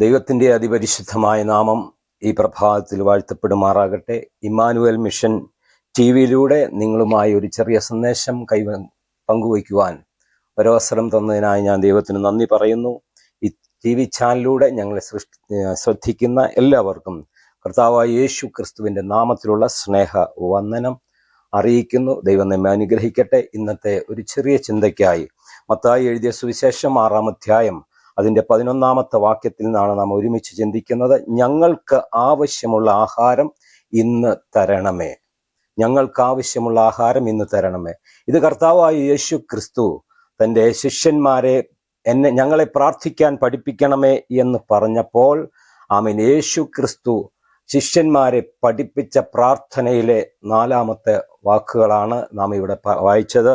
ദൈവത്തിന്റെ അതിപരിശുദ്ധമായ നാമം ഈ പ്രഭാതത്തിൽ വാഴ്ത്തപ്പെടുമാറാകട്ടെ. ഇമ്മാനുവൽ മിഷൻ ടി വിയിലൂടെ നിങ്ങളുമായി ഒരു ചെറിയ സന്ദേശം കൈ പങ്കുവയ്ക്കുവാൻ ഒരവസരം തന്നതിനായി ഞാൻ ദൈവത്തിന് നന്ദി പറയുന്നു. ഈ ടി വി ചാനലിലൂടെ ഞങ്ങളെ സൃഷ്ടി ശ്രദ്ധിക്കുന്ന എല്ലാവർക്കും കർത്താവായ യേശു ക്രിസ്തുവിന്റെ നാമത്തിലുള്ള സ്നേഹ വന്ദനം അറിയിക്കുന്നു. ദൈവം നമ്മെ അനുഗ്രഹിക്കട്ടെ. ഇന്നത്തെ ഒരു ചെറിയ ചിന്തയ്ക്കായി മത്തായി എഴുതിയ സുവിശേഷം ആറാം അധ്യായം അതിന്റെ പതിനൊന്നാമത്തെ വാക്യത്തിൽ നിന്നാണ് നാം ഒരുമിച്ച് ചിന്തിക്കുന്നത്. ഞങ്ങൾക്ക് ആവശ്യമുള്ള ആഹാരം ഇന്ന് തരണമേ. ഞങ്ങൾക്ക് ആവശ്യമുള്ള ആഹാരം ഇന്ന് തരണമേ. ഇത് കർത്താവായ യേശു ക്രിസ്തു തന്റെ ശിഷ്യന്മാരെ എന്നെ ഞങ്ങളെ പ്രാർത്ഥിക്കാൻ പഠിപ്പിക്കണമേ എന്ന് പറഞ്ഞപ്പോൾ ആമീൻ യേശു ക്രിസ്തു ശിഷ്യന്മാരെ പഠിപ്പിച്ച പ്രാർത്ഥനയിലെ നാലാമത്തെ വാക്കുകളാണ് നാം ഇവിടെ വായിച്ചത്.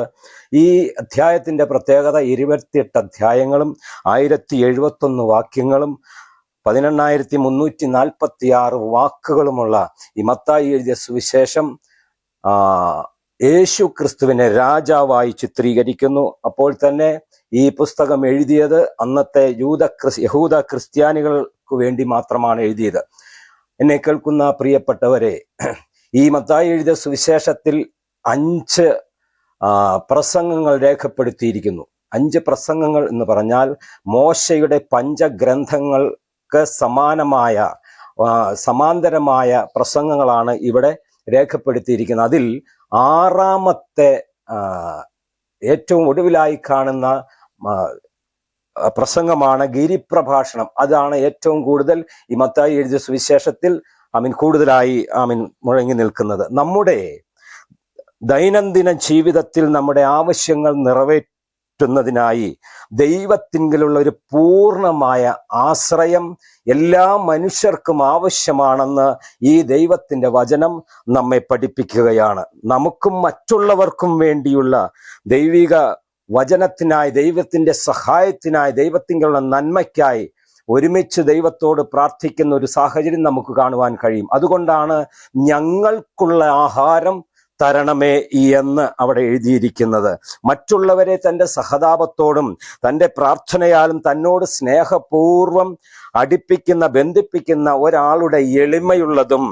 ഈ അധ്യായത്തിന്റെ പ്രത്യേകത ഇരുപത്തിയെട്ട് അധ്യായങ്ങളും ആയിരത്തി എഴുപത്തൊന്ന് വാക്യങ്ങളും പതിനെണ്ണായിരത്തി മുന്നൂറ്റി നാൽപ്പത്തി ആറ് വാക്കുകളുമുള്ള ഈ മത്തായി എഴുതിയ സുവിശേഷം യേശു ക്രിസ്തുവിനെ രാജാവായി ചിത്രീകരിക്കുന്നു. അപ്പോൾ തന്നെ ഈ പുസ്തകം എഴുതിയത് അന്നത്തെ യൂത ക്രിസ് യഹൂദ ക്രിസ്ത്യാനികൾക്ക് വേണ്ടി മാത്രമാണ് എഴുതിയത്. എന്നെ കേൾക്കുന്ന പ്രിയപ്പെട്ടവരെ ഈ മത്തായി എഴുതിയ സുവിശേഷത്തിൽ അഞ്ച് പ്രസംഗങ്ങൾ രേഖപ്പെടുത്തിയിരിക്കുന്നു. അഞ്ച് പ്രസംഗങ്ങൾ എന്ന് പറഞ്ഞാൽ മോശയുടെ പഞ്ചഗ്രന്ഥങ്ങൾക്ക് സമാനമായ സമാന്തരമായ പ്രസംഗങ്ങളാണ് ഇവിടെ രേഖപ്പെടുത്തിയിരിക്കുന്നത്. അതിൽ ആറാമത്തെ ഏറ്റവും ഒടുവിലായി കാണുന്ന പ്രസംഗമാണ് ഗിരിപ്രഭാഷണം അതാണ് ഏറ്റവും കൂടുതൽ ഈ മത്തായി എഴുതിയ സുവിശേഷത്തിൽ ആമീൻ കൂടുതലായി ആമീൻ മുഴങ്ങി നിൽക്കുന്നത്. നമ്മുടെ ദൈനംദിന ജീവിതത്തിൽ നമ്മുടെ ആവശ്യങ്ങൾ നിറവേറ്റുന്നതിനായി ദൈവത്തിങ്കിലുള്ള ഒരു പൂർണമായ ആശ്രയം എല്ലാ മനുഷ്യർക്കും ആവശ്യമാണെന്ന് ഈ ദൈവത്തിന്റെ വചനം നമ്മെ പഠിപ്പിക്കുകയാണ്. നമുക്കും മറ്റുള്ളവർക്കും വേണ്ടിയുള്ള ദൈവിക വചനത്തിനായി ദൈവത്തിന്റെ സഹായത്തിനായി ദൈവത്തിങ്കിലുള്ള നന്മയ്ക്കായി ഒരുമിച്ച് ദൈവത്തോട് പ്രാർത്ഥിക്കുന്ന ഒരു സാഹചര്യം നമുക്ക് കാണുവാൻ കഴിയും. അതുകൊണ്ടാണ് ഞങ്ങൾക്കുള്ള ആഹാരം തരണമേ എന്ന് അവിടെ എഴുതിയിരിക്കുന്നത്. മറ്റുള്ളവരെ തന്റെ സഹതാപത്തോടും തന്റെ പ്രാർത്ഥനയാലും തന്നോട് സ്നേഹപൂർവം അടിപ്പിക്കുന്ന ബന്ധിപ്പിക്കുന്ന ഒരാളുടെ എളിമയുള്ളതും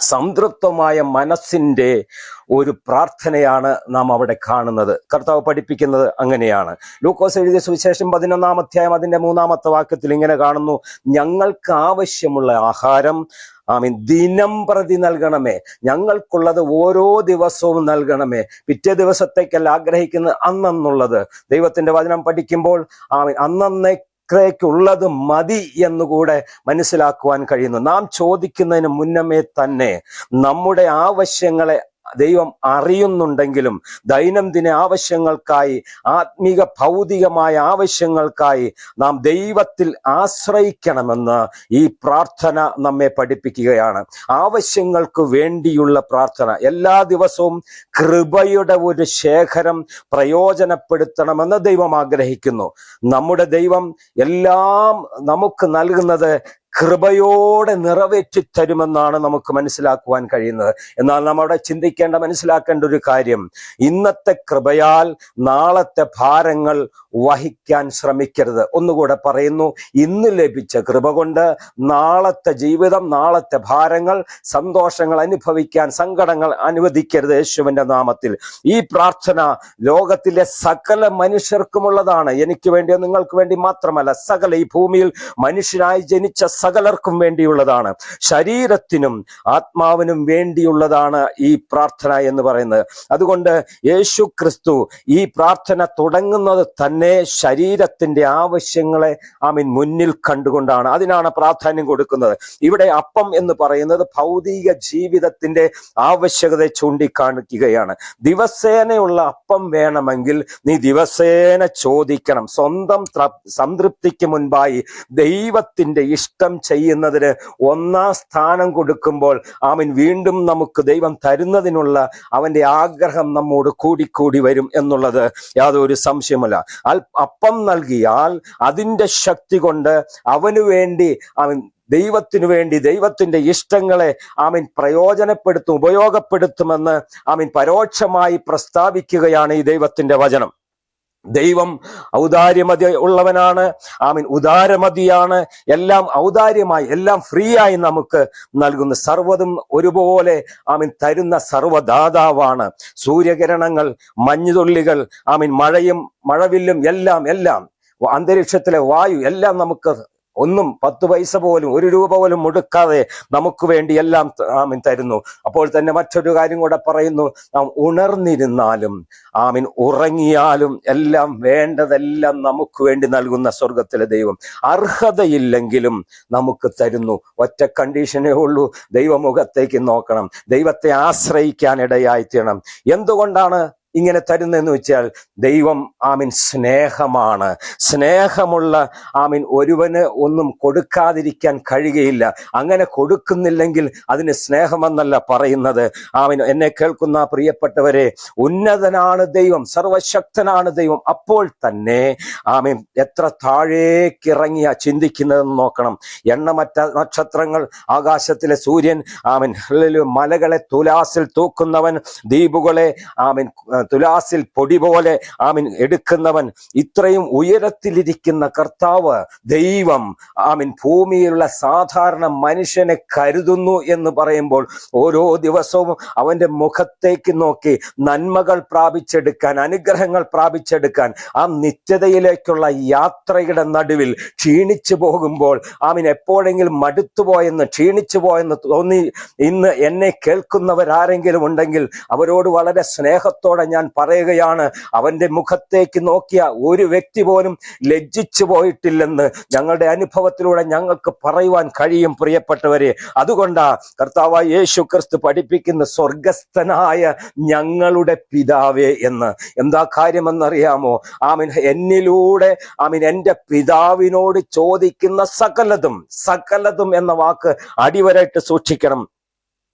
സംതൃപ്തമായ മനസ്സിന്റെ ഒരു പ്രാർത്ഥനയാണ് നാം അവിടെ കാണുന്നത്. കർത്താവ് പഠിപ്പിക്കുന്നത് അങ്ങനെയാണ്. ലൂക്കോസ് എഴുതിയ സുവിശേഷം പതിനൊന്നാം അധ്യായം അതിന്റെ മൂന്നാമത്തെ വാക്യത്തിൽ ഇങ്ങനെ കാണുന്നു ഞങ്ങൾക്ക് ആവശ്യമുള്ള ആഹാരം ആമീൻ ദിനം പ്രതി നൽകണമേ. ഞങ്ങൾക്കുള്ളത് ഓരോ ദിവസവും നൽകണമേ. പിറ്റേ ദിവസത്തേക്കല്ല ആഗ്രഹിക്കുന്നത് അന്നെന്നുള്ളത്. ദൈവത്തിന്റെ വചനം പഠിക്കുമ്പോൾ ആമീൻ അന്നന്നേ ുള്ളത് മതി എന്നുകൂടെ മനസ്സിലാക്കുവാൻ കഴിയുന്നു. നാം ചോദിക്കുന്നതിന് മുന്നമേ തന്നെ നമ്മുടെ ആവശ്യങ്ങളെ ദൈവം അറിയുന്നുണ്ടെങ്കിലും ദൈനംദിന ആവശ്യങ്ങൾക്കായി ആത്മീക ഭൗതികമായ ആവശ്യങ്ങൾക്കായി നാം ദൈവത്തിൽ ആശ്രയിക്കണമെന്ന് ഈ പ്രാർത്ഥന നമ്മെ പഠിപ്പിക്കുകയാണ്. ആവശ്യങ്ങൾക്ക് വേണ്ടിയുള്ള പ്രാർത്ഥന. എല്ലാ ദിവസവും കൃപയുടെ ഒരു ശേഖരം പ്രയോജനപ്പെടുത്തണമെന്ന് ദൈവം ആഗ്രഹിക്കുന്നു. നമ്മുടെ ദൈവം എല്ലാം നമുക്ക് നൽകുന്നത് കൃപയോടെ നിറവേറ്റി തരുമെന്നാണ് നമുക്ക് മനസ്സിലാക്കുവാൻ കഴിയുന്നത്. എന്നാൽ നമ്മുടെ ചിന്തിക്കേണ്ട മനസ്സിലാക്കേണ്ട ഒരു കാര്യം. ഇന്നത്തെ കൃപയാൽ നാളത്തെ ഭാരങ്ങൾ വഹിക്കാൻ ശ്രമിക്കരുത്. ഒന്നുകൂടെ പറയുന്നു ഇന്ന് ലഭിച്ച കൃപ കൊണ്ട് നാളത്തെ ജീവിതം നാളത്തെ ഭാരങ്ങൾ സന്തോഷങ്ങൾ അനുഭവിക്കാൻ സങ്കടങ്ങൾ അനുവദിക്കരുത് യേശുവിന്റെ നാമത്തിൽ. ഈ പ്രാർത്ഥന ലോകത്തിലെ സകല മനുഷ്യർക്കുമുള്ളതാണ്. എനിക്ക് വേണ്ടിയോ നിങ്ങൾക്ക് വേണ്ടി മാത്രമല്ല സകല ഈ ഭൂമിയിൽ മനുഷ്യനായി ജനിച്ച സകലർക്കും വേണ്ടിയുള്ളതാണ്. ശരീരത്തിനും ആത്മാവിനും വേണ്ടിയുള്ളതാണ് ഈ പ്രാർത്ഥന എന്ന് പറയുന്നത്. അതുകൊണ്ട് യേശു ക്രിസ്തു ഈ പ്രാർത്ഥന തുടങ്ങുന്നത് തന്നെ ശരീരത്തിന്റെ ആവശ്യങ്ങളെ ആമീൻ മുന്നിൽ കണ്ടുകൊണ്ടാണ്. അതിനാണ് പ്രാധാന്യം കൊടുക്കുന്നത്. ഇവിടെ അപ്പം എന്ന് പറയുന്നത് ഭൗതിക ജീവിതത്തിന്റെ ആവശ്യകതയെ ചൂണ്ടിക്കാണിക്കുകയാണ്. ദിവസേനയുള്ള അപ്പം വേണമെങ്കിൽ നീ ദിവസേന ചോദിക്കണം. സ്വന്തം സംതൃപ്തിക്ക് മുൻപായി ദൈവത്തിന്റെ ഇഷ്ടം ചെയ്യുന്നതിന് ഒന്നാം സ്ഥാനം കൊടുക്കുമ്പോൾ ആമിൻ വീണ്ടും നമുക്ക് ദൈവം തരുന്നതിനുള്ള അവന്റെ ആഗ്രഹം നമ്മോട് കൂടിക്കൂടി വരും എന്നുള്ളത് യാതൊരു സംശയമല്ല അപ്പം നൽകിയാൽ അതിന്റെ ശക്തി കൊണ്ട് അവന് വേണ്ടി അവൻ ദൈവത്തിനു വേണ്ടി ദൈവത്തിന്റെ ഇഷ്ടങ്ങളെ ആമീൻ പ്രയോജനപ്പെടുത്തും ഉപയോഗപ്പെടുത്തുമെന്ന് ആമീൻ പരോക്ഷമായി പ്രസ്താവിക്കുകയാണ് ഈ ദൈവത്തിന്റെ വചനം. ദൈവം ഔദാര്യമതി ഉള്ളവനാണ്. ആമീൻ. ഉദാരമതിയാണ്. എല്ലാം ഔദാര്യമായി എല്ലാം ഫ്രീ ആയി നമുക്ക് നൽകുന്ന സർവതും ഒരുപോലെ ആമീൻ തരുന്ന സർവദാതാവാണ്. സൂര്യകിരണങ്ങൾ മഞ്ഞുതുള്ളികൾ ആമീൻ മഴയും മഴവില്ലും എല്ലാം എല്ലാം അന്തരീക്ഷത്തിലെ വായു എല്ലാം നമുക്ക് ഒന്നും പത്ത് പൈസ പോലും ഒരു രൂപ പോലും മുടക്കാതെ നമുക്ക് വേണ്ടി എല്ലാം ആമിൻ തരുന്നു. അപ്പോൾ തന്നെ മറ്റൊരു കാര്യം കൂടെ പറയുന്നു. നാം ഉണർന്നിരുന്നാലും ആമീൻ ഉറങ്ങിയാലും എല്ലാം വേണ്ടതെല്ലാം നമുക്ക് വേണ്ടി നൽകുന്ന സ്വർഗത്തിലെ ദൈവം അർഹതയില്ലെങ്കിലും നമുക്ക് തരുന്നു. ഒറ്റ കണ്ടീഷനേ ഉള്ളൂ. ദൈവമുഖത്തേക്ക് നോക്കണം. ദൈവത്തെ ആശ്രയിക്കാൻ ഇടയായിത്തീരണം. എന്തുകൊണ്ടാണ് ഇങ്ങനെ തരുന്നതെന്ന് വെച്ചാൽ ദൈവം ആമീൻ സ്നേഹമാണ്. സ്നേഹമുള്ള ആമീൻ ഒരുവന് ഒന്നും കൊടുക്കാതിരിക്കാൻ കഴിയുകയില്ല. അങ്ങനെ കൊടുക്കുന്നില്ലെങ്കിൽ അതിന് സ്നേഹമെന്നല്ല പറയുന്നത്. ആമീൻ എന്നെ കേൾക്കുന്ന പ്രിയപ്പെട്ടവരെ ഉന്നതനാണ് ദൈവം സർവശക്തനാണ് ദൈവം അപ്പോൾ തന്നെ ആമീൻ എത്ര താഴേക്കിറങ്ങിയ ചിന്തിക്കുന്നതെന്ന് നോക്കണം. എണ്ണമറ്റ നക്ഷത്രങ്ങൾ ആകാശത്തിലെ സൂര്യൻ ആമീൻ മലകളെ തുലാസിൽ തൂക്കുന്നവൻ ദ്വീപുകളെ ആമീൻ തുലാസിൽ പൊടി പോലെ ആമീൻ എടുക്കുന്നവൻ ഇത്രയും ഉയരത്തിലിരിക്കുന്ന കർത്താവ് ദൈവം ആമീൻ ഭൂമിയിലുള്ള സാധാരണ മനുഷ്യനെ കരുതുന്നു എന്ന് പറയുമ്പോൾ ഓരോ ദിവസവും അവന്റെ മുഖത്തേക്ക് നോക്കി നന്മകൾ പ്രാപിച്ചെടുക്കാൻ അനുഗ്രഹങ്ങൾ പ്രാപിച്ചെടുക്കാൻ ആ നിത്യതയിലേക്കുള്ള യാത്രയുടെ നടുവിൽ ക്ഷീണിച്ചു പോകുമ്പോൾ ആമീൻ എപ്പോഴെങ്കിലും മടുത്തുപോയെന്ന് ക്ഷീണിച്ചു പോയെന്ന് തോന്നി ഇന്ന് എന്നെ കേൾക്കുന്നവരാരെങ്കിലും ഉണ്ടെങ്കിൽ അവരോട് വളരെ സ്നേഹത്തോടെ ഞാൻ പറയുകയാണ് അവന്റെ മുഖത്തേക്ക് നോക്കിയ ഒരു വ്യക്തി പോലും ലജ്ജിച്ചു പോയിട്ടില്ലെന്ന് ഞങ്ങളുടെ അനുഭവത്തിലൂടെ ഞങ്ങൾക്ക് പറയുവാൻ കഴിയും പ്രിയപ്പെട്ടവരെ. അതുകൊണ്ടാ കർത്താവ് യേശു ക്രിസ്തു പഠിപ്പിക്കുന്ന സ്വർഗസ്ഥനായ ഞങ്ങളുടെ പിതാവേ എന്ന്. എന്താ കാര്യമെന്നറിയാമോ? ആമിൻ. എന്നിലൂടെ ആമിൻ എന്റെ പിതാവിനോട് ചോദിക്കുന്ന സകലതും സകലതും എന്ന വാക്ക് അടിവരായിട്ട് സൂക്ഷിക്കണം.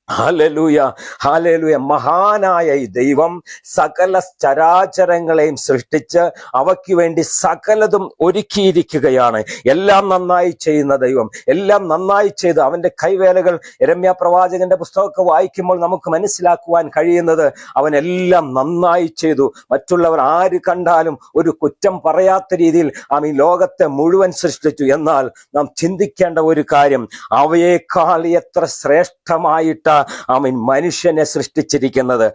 ഹാലലൂയ ഹാലലൂയ മഹാനായ ഈ ദൈവം സകല ചരാചരങ്ങളെയും സൃഷ്ടിച്ച് അവയ്ക്ക് വേണ്ടി സകലതും ഒരുക്കിയിരിക്കുകയാണ്. എല്ലാം നന്നായി ചെയ്യുന്ന ദൈവം എല്ലാം നന്നായി ചെയ്ത് അവന്റെ കൈവേലകൾ രമ്യ പ്രവാചകന്റെ പുസ്തകമൊക്കെ വായിക്കുമ്പോൾ നമുക്ക് മനസ്സിലാക്കുവാൻ കഴിയുന്നത് അവൻ എല്ലാം നന്നായി ചെയ്തു. മറ്റുള്ളവർ ആര് കണ്ടാലും ഒരു കുറ്റം പറയാത്ത രീതിയിൽ ആമീ ലോകത്തെ മുഴുവൻ സൃഷ്ടിച്ചു. എന്നാൽ നാം ചിന്തിക്കേണ്ട ഒരു കാര്യം അവയേക്കാൾ എത്ര ശ്രേഷ്ഠമായിട്ട് ആമീൻ മനുഷ്യനെ സൃഷ്ടിച്ചിരിക്കുന്നത്.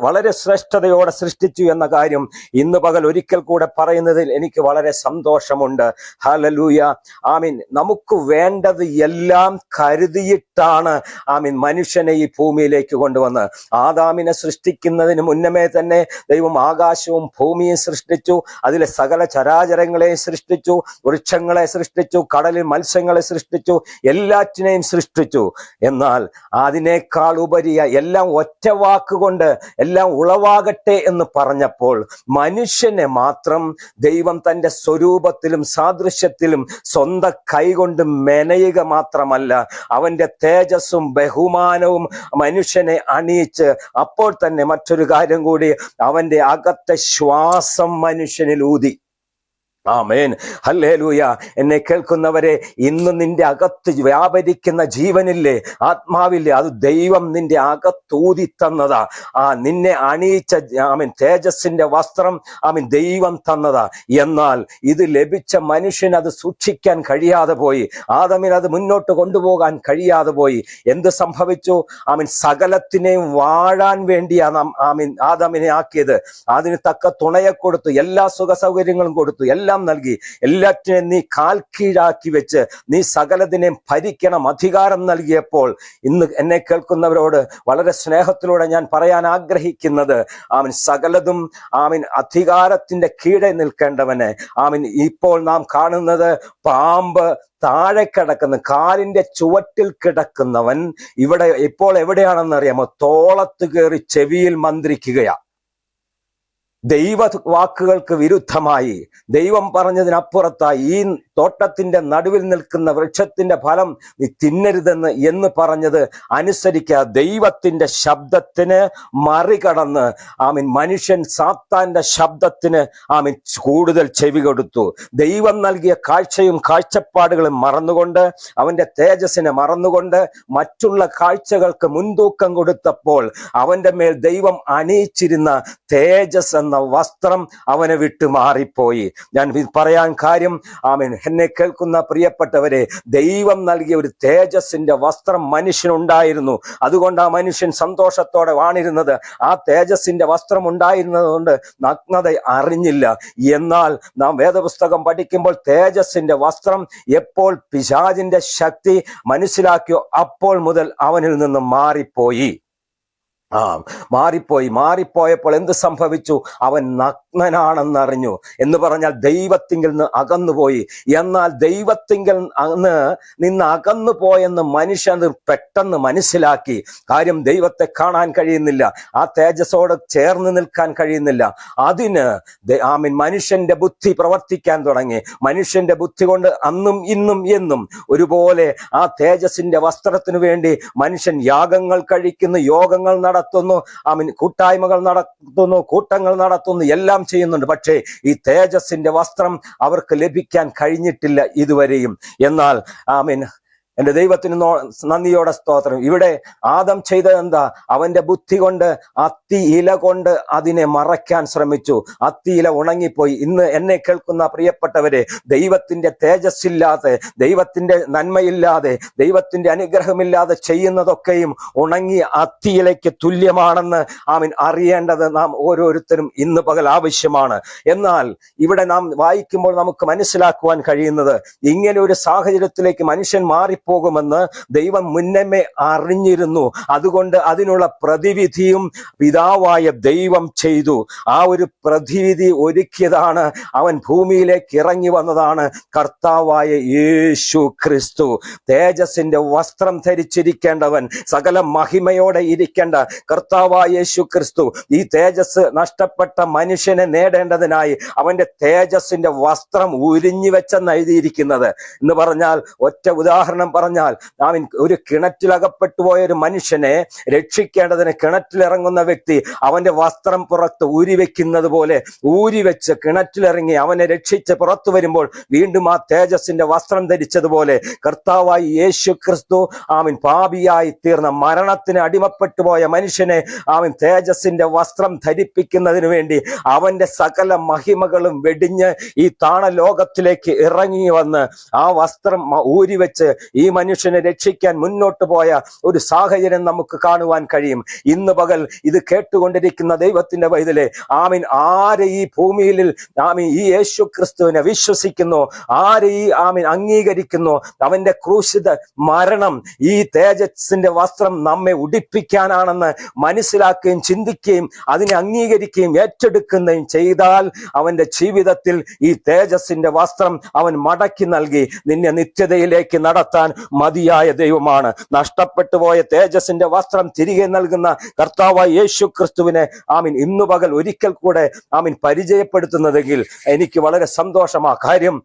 വളരെ ശ്രേഷ്ഠതയോടെ സൃഷ്ടിച്ചു എന്ന കാര്യം ഇന്ന് പകൽ ഒരിക്കൽ കൂടെ പറയുന്നതിൽ എനിക്ക് വളരെ സന്തോഷമുണ്ട്. ഹലലൂയ ആമീൻ. നമുക്ക് വേണ്ടത് എല്ലാം കരുതിയിട്ടാണ് ആമീൻ മനുഷ്യനെ ഈ ഭൂമിയിലേക്ക് കൊണ്ടുവന്ന്. ആദാമിനെ സൃഷ്ടിക്കുന്നതിന് മുന്നമേ തന്നെ ദൈവം ആകാശവും ഭൂമിയും സൃഷ്ടിച്ചു. അതിലെ സകല ചരാചരങ്ങളെയും സൃഷ്ടിച്ചു. വൃക്ഷങ്ങളെ സൃഷ്ടിച്ചു. കടലിൽ മത്സ്യങ്ങളെ സൃഷ്ടിച്ചു. എല്ലാറ്റിനെയും സൃഷ്ടിച്ചു. എന്നാൽ അതിനേക്കാൾ ഉപരിയ എല്ലാം ഒറ്റ വാക്കുകൊണ്ട് എല്ലാം ഉളവാകട്ടെ എന്ന് പറഞ്ഞപ്പോൾ മനുഷ്യനെ മാത്രം ദൈവം തന്റെ സ്വരൂപത്തിലും സാദൃശ്യത്തിലും സ്വന്തം കൈകൊണ്ട് മെനയുക മാത്രമല്ല അവന്റെ തേജസ്സും ബഹുമാനവും മനുഷ്യനെ അണിയിച്ച് അപ്പോൾ തന്നെ മറ്റൊരു കാര്യം കൂടി അവന്റെ അകത്തെ ശ്വാസം മനുഷ്യനിൽ ഊതി. ആമേൻ. ഹല്ലേലൂയ. എന്നെ കേൾക്കുന്നവരെ ഇന്ന് നിന്റെ അകത്ത് വ്യാപരിക്കുന്ന ജീവനില്ലേ? ആത്മാവില്ലേ? അത് ദൈവം നിന്റെ അകത്തൂതി തന്നതാ. ആ നിന്നെ അണിയിച്ച ആമീൻ തേജസ്സിന്റെ വസ്ത്രം ആമീൻ ദൈവം തന്നതാ. എന്നാൽ ഇത് ലഭിച്ച മനുഷ്യന് അത് സൂക്ഷിക്കാൻ കഴിയാതെ പോയി. ആദമിന് അത് മുന്നോട്ട് കൊണ്ടുപോകാൻ കഴിയാതെ പോയി. എന്ത് സംഭവിച്ചു? ആമീൻ സകലത്തിനെയും വാഴാൻ വേണ്ടിയാണ് ആമീൻ ആദമിനെ ആക്കിയത്. അതിന് തക്ക തുണയെ കൊടുത്തു എല്ലാ സുഖ സൗകര്യങ്ങളും കൊടുത്തു എല്ലാം നൽകി. എല്ലാറ്റിനെയും നീ കാൽ കീഴാക്കി വെച്ച് നീ സകലതിനെയും ഭരിക്കണം അധികാരം നൽകിയപ്പോൾ ഇന്ന് എന്നെ കേൾക്കുന്നവരോട് വളരെ സ്നേഹത്തിലൂടെ ഞാൻ പറയാൻ ആഗ്രഹിക്കുന്നത്. ആമിൻ. സകലതും ആമിൻ. അധികാരത്തിന്റെ കീഴെ നിൽക്കേണ്ടവന്. ആമിൻ. ഇപ്പോൾ നാം കാണുന്നത് പാമ്പ് താഴെ കിടക്കുന്ന. കാലിന്റെ ചുവട്ടിൽ കിടക്കുന്നവൻ ഇവിടെ ഇപ്പോൾ എവിടെയാണെന്ന് അറിയാമോ തോളത്ത് കയറി ചെവിയിൽ മന്ത്രിക്കുകയാ. ദൈവ വാക്കുകൾക്ക് വിരുദ്ധമായി. ദൈവം പറഞ്ഞതിനപ്പുറത്തായി ഈ തോട്ടത്തിന്റെ നടുവിൽ നിൽക്കുന്ന വൃക്ഷത്തിന്റെ ഫലം നീ തിന്നരുതെന്ന് എന്ന് പറഞ്ഞത് അനുസരിക്കുക ദൈവത്തിന്റെ ശബ്ദത്തിന് മറികടന്ന് ആമിൻ മനുഷ്യൻ സാത്താന്റെ ശബ്ദത്തിന് ആമിൻ കൂടുതൽ ചെവി കൊടുത്തു. ദൈവം നൽകിയ കാഴ്ചയും കാഴ്ചപ്പാടുകളും മറന്നുകൊണ്ട് അവന്റെ തേജസ്സിനെ മറന്നുകൊണ്ട് മറ്റുള്ള കാഴ്ചകൾക്ക് മുൻതൂക്കം കൊടുത്തപ്പോൾ അവന്റെ മേൽ ദൈവം അണിയിച്ചിരുന്ന തേജസ് എന്ന വന്ന വസ്ത്രം അവനെ വിട്ടു മാറിപ്പോയി. ഞാൻ പറയാൻ കാര്യം ആമീൻ. എന്നെ കേൾക്കുന്ന പ്രിയപ്പെട്ടവരെ ദൈവം നൽകിയ ഒരു തേജസ്സിന്റെ വസ്ത്രം മനുഷ്യനുണ്ടായിരുന്നു. അതുകൊണ്ട് ആ മനുഷ്യൻ സന്തോഷത്തോടെ വാണിരുന്നത് ആ തേജസ്സിന്റെ വസ്ത്രം ഉണ്ടായിരുന്നതുകൊണ്ട് നഗ്നത അറിഞ്ഞില്ല. എന്നാൽ നാം വേദപുസ്തകം പഠിക്കുമ്പോൾ തേജസ്സിന്റെ വസ്ത്രം എപ്പോൾ പിശാചിന്റെ ശക്തി മനസ്സിലാക്കിയോ അപ്പോൾ മുതൽ അവനിൽ നിന്ന് മാറിപ്പോയി. ആ മാറിപ്പോയി മാറിപ്പോയപ്പോൾ എന്ത് സംഭവിച്ചു? അവൻ നഗ്നനാണെന്നറിഞ്ഞു. എന്ന് പറഞ്ഞാൽ ദൈവത്തിങ്കിൽ നിന്ന് അകന്നുപോയി. എന്നാൽ ദൈവത്തിങ്കിൽ അന്ന് നിന്ന് അകന്നു പോയെന്ന് മനുഷ്യൻ പെട്ടെന്ന് മനസ്സിലാക്കി. കാര്യം ദൈവത്തെ കാണാൻ കഴിയുന്നില്ല. ആ തേജസ്സോട് ചേർന്ന് നിൽക്കാൻ കഴിയുന്നില്ല. അതിന് ആമീൻ മനുഷ്യന്റെ ബുദ്ധി പ്രവർത്തിക്കാൻ തുടങ്ങി. മനുഷ്യന്റെ ബുദ്ധി കൊണ്ട് അന്നും ഇന്നും എന്നും ഒരുപോലെ ആ തേജസ്സിന്റെ വസ്ത്രത്തിനു വേണ്ടി മനുഷ്യൻ യാഗങ്ങൾ കഴിക്കുന്നു യോഗങ്ങൾ നടത്തുന്നു. ആമീൻ കൂട്ടായ്മകൾ നടത്തുന്നു കൂട്ടങ്ങൾ നടത്തുന്നു എല്ലാം ചെയ്യുന്നുണ്ട്. പക്ഷേ ഈ തേജസിന്റെ വസ്ത്രം അവർക്ക് ലഭിക്കാൻ കഴിഞ്ഞിട്ടില്ല ഇതുവരെയും. എന്നാൽ ആമീൻ എന്റെ ദൈവത്തിന് നന്ദിയോടെ സ്തോത്രം. ഇവിടെ ആദം ചെയ്തത് എന്താ? അവന്റെ ബുദ്ധി കൊണ്ട് അത്തി ഇല കൊണ്ട് അതിനെ മറയ്ക്കാൻ ശ്രമിച്ചു. അത്തി ഇല ഉണങ്ങിപ്പോയി. ഇന്ന് എന്നെ കേൾക്കുന്ന പ്രിയപ്പെട്ടവരെ ദൈവത്തിന്റെ തേജസ്സില്ലാതെ ദൈവത്തിന്റെ നന്മയില്ലാതെ ദൈവത്തിന്റെ അനുഗ്രഹമില്ലാതെ ചെയ്യുന്നതൊക്കെയും ഉണങ്ങി അത്തി ഇലയ്ക്ക് തുല്യമാണെന്ന് ആമിൻ അറിയേണ്ടത് നാം ഓരോരുത്തരും ഇന്ന് പകൽ ആവശ്യമാണ്. എന്നാൽ ഇവിടെ നാം വായിക്കുമ്പോൾ നമുക്ക് മനസ്സിലാക്കുവാൻ കഴിയുന്നത് ഇങ്ങനെ ഒരു സാഹചര്യത്തിലേക്ക് മനുഷ്യൻ മാറിപ്പോകുമെന്ന് ദൈവം മുന്നമേ അറിഞ്ഞിരുന്നു. അതുകൊണ്ട് അതിനുള്ള പ്രതിവിധിയും പിതാവായ ദൈവം ചെയ്തു. ആ ഒരു പ്രതിവിധി ഒരുക്കിയതാണ്. അവൻ ഭൂമിയിലേക്ക് ഇറങ്ങി വന്നതാണ് കർത്താവായ യേശു ക്രിസ്തു. തേജസിന്റെ വസ്ത്രം ധരിച്ചിരിക്കേണ്ടവൻ സകല മഹിമയോടെ ഇരിക്കേണ്ട കർത്താവായ യേശു ക്രിസ്തു. ഈ തേജസ് നഷ്ടപ്പെട്ട മനുഷ്യനെ നേടേണ്ടതിനായി അവന്റെ തേജസിന്റെ വസ്ത്രം ഉരിഞ്ഞു വെച്ചെന്ന് എഴുതിയിരിക്കുന്നത്. എന്ന് പറഞ്ഞാൽ ഒറ്റ ഉദാഹരണം പറഞ്ഞാൽ നാം ഒരു കിണറ്റിലകപ്പെട്ടു പോയ ഒരു മനുഷ്യനെ രക്ഷിക്കേണ്ടതിന് കിണറ്റിലിറങ്ങുന്ന വ്യക്തി അവന്റെ വസ്ത്രം പുറത്ത് ഊരി വെക്കുന്നത് പോലെ ഊരി വെച്ച് കിണറ്റിലിറങ്ങി അവനെ രക്ഷിച്ച് പുറത്തു വരുമ്പോൾ വീണ്ടും ആ തേജസിന്റെ വസ്ത്രം ധരിച്ചതുപോലെ കർത്താവായി യേശു ക്രിസ്തു ആമിൻ പാപിയായി തീർന്ന മരണത്തിന് അടിമപ്പെട്ടു പോയ മനുഷ്യനെ ആമിൻ തേജസിന്റെ വസ്ത്രം ധരിപ്പിക്കുന്നതിന് വേണ്ടി അവന്റെ സകല മഹിമകളും വെടിഞ്ഞ് ഈ താണ ലോകത്തിലേക്ക് ഇറങ്ങി വന്ന് ആ വസ്ത്രം ഊരിവെച്ച് ഊരി വെച്ച് ഈ മനുഷ്യനെ രക്ഷിക്കാൻ മുന്നോട്ട് പോയ ഒരു സാഹചര്യം നമുക്ക് കാണുവാൻ കഴിയും. ഇന്ന് പകൽ ഇത് കേട്ടുകൊണ്ടിരിക്കുന്ന ദൈവത്തിന്റെ വൈതലെ ആമീൻ ആര് ഈ ഭൂമിയിൽ ആമീൻ ഈ യേശു ക്രിസ്തുവിനെ വിശ്വസിക്കുന്നു? ആര് ഈ ആമീൻ അംഗീകരിക്കുന്നു? അവന്റെ ക്രൂശിത മരണം ഈ തേജസ്സിന്റെ വസ്ത്രം നമ്മെ ഉടിപ്പിക്കാനാണെന്ന് മനസ്സിലാക്കുകയും ചിന്തിക്കുകയും അതിനെ അംഗീകരിക്കുകയും ഏറ്റെടുക്കുകയും ചെയ്താൽ അവന്റെ ജീവിതത്തിൽ ഈ തേജസ്സിന്റെ വസ്ത്രം അവൻ മടക്കി നൽകി നിന്നെ നിത്യതയിലേക്ക് നടത്താൻ മതിയായ ദൈവമാണ്. നഷ്ടപ്പെട്ടു പോയ തേജസിന്റെ വസ്ത്രം തിരികെ നൽകുന്ന കർത്താവായ യേശു ക്രിസ്തുവിനെ ആമീൻ ഇന്നു പകൽ ഒരിക്കൽ കൂടെ ആമീൻ പരിചയപ്പെടുത്തുന്നതെങ്കിൽ എനിക്ക് വളരെ സന്തോഷമാ. കാര്യം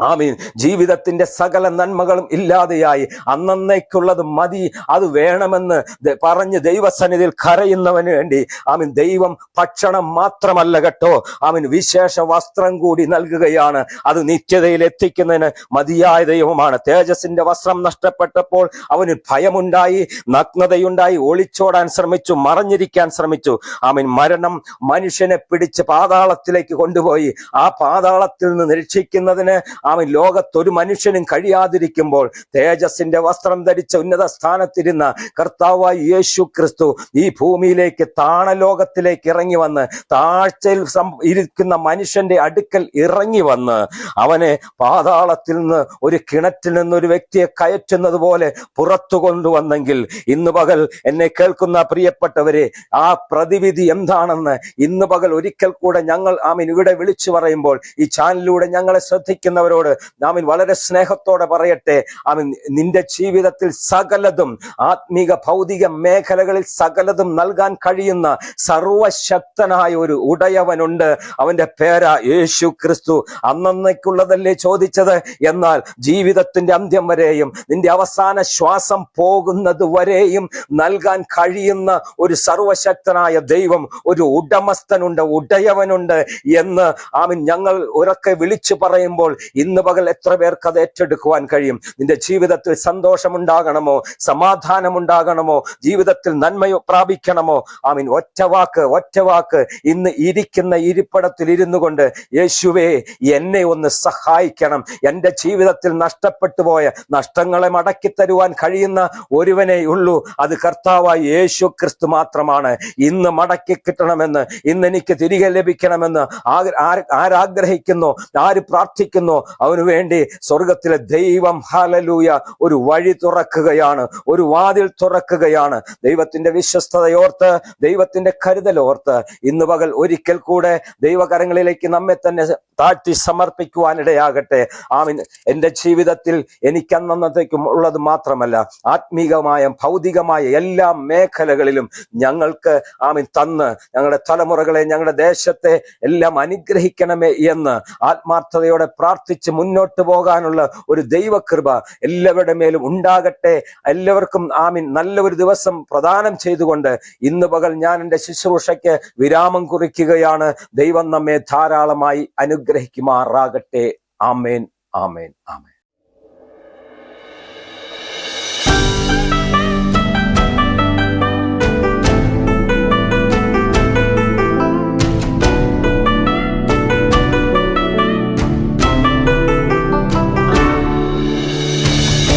ആമീൻ. ജീവിതത്തിന്റെ സകല നന്മകളും ഇല്ലാതെയായി അന്നേക്കുള്ളത് മതി അത് വേണമെന്ന് പറഞ്ഞ് ദൈവസന്നിധിയിൽ കരയുന്നവന് വേണ്ടി ആമീൻ. ദൈവം ഭക്ഷണം മാത്രമല്ല കേട്ടോ. ആമീൻ വിശേഷ വസ്ത്രം കൂടി നൽകുകയാണ്. അത് നിത്യതയിൽ എത്തിക്കുന്നതിന് മതിയായ ദൈവമാണ്. തേജസിന്റെ വസ്ത്രം നഷ്ടപ്പെട്ടപ്പോൾ അവന് ഭയമുണ്ടായി നഗ്നതയുണ്ടായി ഒളിച്ചോടാൻ ശ്രമിച്ചു മറഞ്ഞിരിക്കാൻ ശ്രമിച്ചു. ആമീൻ മരണം മനുഷ്യനെ പിടിച്ച് പാതാളത്തിലേക്ക് കൊണ്ടുപോയി. ആ പാതാളത്തിൽ നിന്ന് രക്ഷിക്കുന്നതിന് അവൻ ലോകത്തൊരു മനുഷ്യനും കഴിയാതിരിക്കുമ്പോൾ തേജസിന്റെ വസ്ത്രം ധരിച്ച ഉന്നത സ്ഥാനത്തിരുന്ന കർത്താവായ യേശു ക്രിസ്തു ഈ ഭൂമിയിലേക്ക് താണലോകത്തിലേക്ക് ഇറങ്ങി വന്ന് താഴ്ചയിൽ ഇരിക്കുന്ന മനുഷ്യന്റെ അടുക്കൽ ഇറങ്ങി വന്ന് അവനെ പാതാളത്തിൽ നിന്ന് ഒരു കിണറ്റിൽ നിന്ന് ഒരു വ്യക്തിയെ കയറ്റുന്നത് പോലെ പുറത്തു കൊണ്ടുവന്നെങ്കിൽ ഇന്ന് പകൽ എന്നെ കേൾക്കുന്ന പ്രിയപ്പെട്ടവരെ ആ പ്രതിവിധി എന്താണെന്ന് ഇന്ന് പകൽ ഒരിക്കൽ കൂടെ ഞങ്ങൾ ആമീൻ ഇവിടെ വിളിച്ചു പറയുമ്പോൾ ഈ ചാനലിലൂടെ ഞങ്ങളെ ശ്രദ്ധിക്കുന്നവരോട് ആമീൻ വളരെ സ്നേഹത്തോടെ പറയട്ടെ. ആമീൻ. നിന്റെ ജീവിതത്തിൽ സകലതും ആത്മീക ഭൗതിക മേഖലകളിൽ സകലതും നൽകാൻ കഴിയുന്ന സർവശക്തനായ ഒരു ഉടയവനുണ്ട്. അവന്റെ പേരാ യേശു ക്രിസ്തു. അന്നേക്കുള്ളതല്ലേ ചോദിച്ചത്? എന്നാൽ ജീവിതത്തിന്റെ അന്ത്യം വരെയും നിന്റെ അവസാന ശ്വാസം പോകുന്നത് വരെയും നൽകാൻ കഴിയുന്ന ഒരു സർവശക്തനായ ദൈവം ഒരു ഉടമസ്ഥനുണ്ട് ഉടയവനുണ്ട് എന്ന് ആമീൻ ഞങ്ങൾ ഉറക്കെ വിളിച്ചു പറയുമ്പോൾ ഇന്ന് പകൽ എത്ര പേർക്ക് അത് ഏറ്റെടുക്കുവാൻ കഴിയും? നിന്റെ ജീവിതത്തിൽ സന്തോഷമുണ്ടാകണമോ? സമാധാനമുണ്ടാകണമോ? ജീവിതത്തിൽ നന്മയോ പ്രാപിക്കണമോ? ആമീൻ. ഒറ്റ വാക്ക് ഒറ്റ വാക്ക്. ഇന്ന് ഇരിക്കുന്ന ഇരിപ്പിടത്തിൽ ഇരുന്നു കൊണ്ട് യേശുവേ എന്നെ ഒന്ന് സഹായിക്കണം. എന്റെ ജീവിതത്തിൽ നഷ്ടപ്പെട്ടു പോയ നഷ്ടങ്ങളെ മടക്കി തരുവാൻ കഴിയുന്ന ഒരുവനേ ഉള്ളൂ. അത് കർത്താവായി യേശു ക്രിസ്തു മാത്രമാണ്. ഇന്ന് മടക്കി കിട്ടണമെന്ന് ഇന്ന് എനിക്ക് തിരികെ ലഭിക്കണമെന്ന് ആരാഗ്രഹിക്കുന്നു ആര് പ്രാർത്ഥിക്കുന്നു അവന് വേണ്ടി സ്വർഗത്തിലെ ദൈവം ഹാലലൂയ ഒരു വഴി തുറക്കുകയാണ് ഒരു വാതിൽ തുറക്കുകയാണ്. ദൈവത്തിന്റെ വിശ്വസ്തതയോർത്ത് ദൈവത്തിന്റെ കരുതലോർത്ത് ഇന്ന് പകൽ ഒരിക്കൽ കൂടെ ദൈവകരങ്ങളിലേക്ക് നമ്മെ തന്നെ താഴ്ത്തി സമർപ്പിക്കുവാനിടയാകട്ടെ. ആമിൻ. എന്റെ ജീവിതത്തിൽ എനിക്ക് അന്നന്നത്തേക്കും ഉള്ളത് മാത്രമല്ല ആത്മീകമായ ഭൗതികമായ എല്ലാ മേഖലകളിലും ഞങ്ങൾക്ക് ആമിൻ തന്ന് ഞങ്ങളുടെ തലമുറകളെ ഞങ്ങളുടെ ദേശത്തെ എല്ലാം അനുഗ്രഹിക്കണമേ എന്ന് ആത്മാർത്ഥതയോടെ പ്രാർത്ഥിച്ച് മുന്നോട്ട് പോകാനുള്ള ഒരു ദൈവകൃപ എല്ലാവരുടെ മേലും ഉണ്ടാകട്ടെ. എല്ലാവർക്കും ആമിൻ. നല്ല ഒരു ദിവസം പ്രദാനം ചെയ്തുകൊണ്ട് ഇന്ന് പകൽ ഞാൻ എന്റെ ശുശ്രൂഷയ്ക്ക് വിരാമം കുറിക്കുകയാണ്. ദൈവം നമ്മെ ധാരാളമായി അനുഗ്രഹിക്കുമാറാകട്ടെ. ആമേൻ ആമേൻ ആമേൻ.